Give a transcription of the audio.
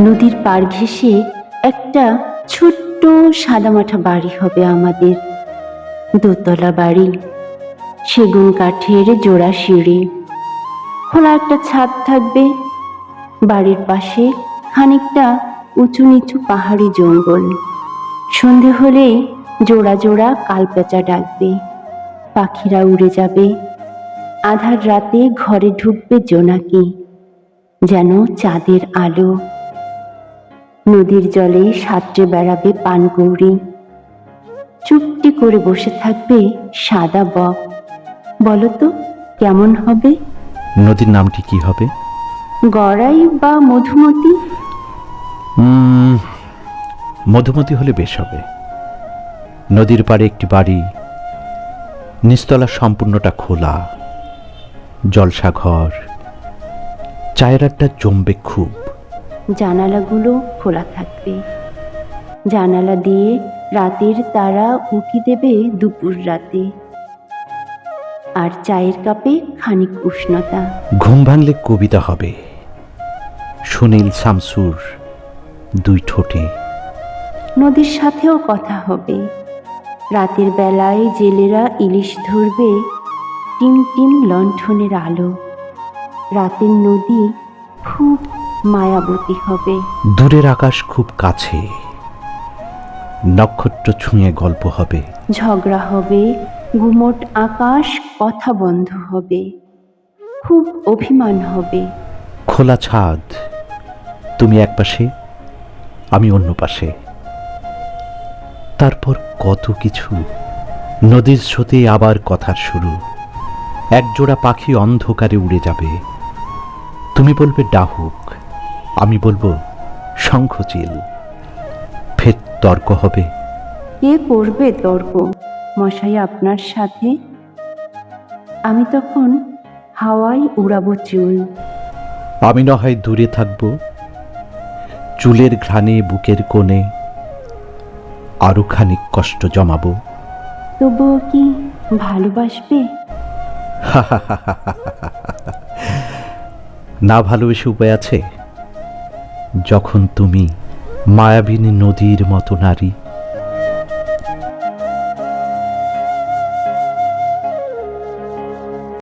নদীর পাড় ঘেঁষে একটা ছোট্ট সাদামাঠা বাড়ি হবে আমাদের। দোতলা বাড়ি, সেগুন কাঠের জোড়া সিঁড়ি, খোলা একটা ছাদ থাকবে। বাড়ির পাশে খানিকটা উঁচু নিচু পাহাড়ি জঙ্গল। সন্ধে হলেই জোড়া জোড়া কালপেঁচা ডাকবে। পাখিরা উড়ে যাবে। আধার রাতে ঘরে ঢুকবে জোনাকি, যেন চাঁদের আলো। নদীর জলে সাঁতরে বেড়াবে পানকৌড়ি চুপটি করে বসে থাকবে সাদা বক। বলতো কেমন হবে? নদীর নামটি কি হবে? গড়াই বা মধুমতি? মধুমতি হলে বেশ হবে। নদীর পাড়ে একটি বাড়ি। নিচতলা সম্পূর্ণটা খোলা। জলসা ঘর চায়ের আড্ডা জমবে খুব। জানালাগুলো খোলা থাকবে। জানালা দিয়ে রাতের তারা উঁকি দেবে দুপুর রাতে। আর চায়ের কাপে খানিক উষ্ণতা। ঘুম ভাঙলে কবিতা হবে। সুনীল শামসুর দুই ঠোঁটে। নদীর সাথেও কথা হবে। রাতের বেলায় জেলেরা ইলিশ ধরবে টিম টিম লণ্ঠনের আলো। রাতের নদী খুব মায়াবতী হবে। দূরের আকাশ খুব কাছে। নক্ষত্র ছুঁয়ে গল্প হবে। ঝগড়া হবে। গুমট আকাশ কথা বন্ধ হবে। খুব অভিমান হবে। খোলা ছাদ। তুমি এক পাশে আমি অন্য পাশে। তারপর কত কিছু। নদীর স্রোতে আবার কথার শুরু। একজোড়া পাখি অন্ধকারে উড়ে যাবে। তুমি বলবে ডাহুক। আমি বলব শঙ্খচিল। ফের তর্ক হবে। কে করবে তর্ক? মশাই আপনার সাথে? আমি তখন হাওয়ায় উড়াবো চুল। আমি না হয় দূরে থাকব চুলের ঘ্রাণে বুকের কোণে আরও খানিক কষ্ট জমাবো। তবুও কি ভালোবাসবে? না ভালোবেসে উপায় আছে? যখন তুমি মায়াবিনী নদীর মতো নারী।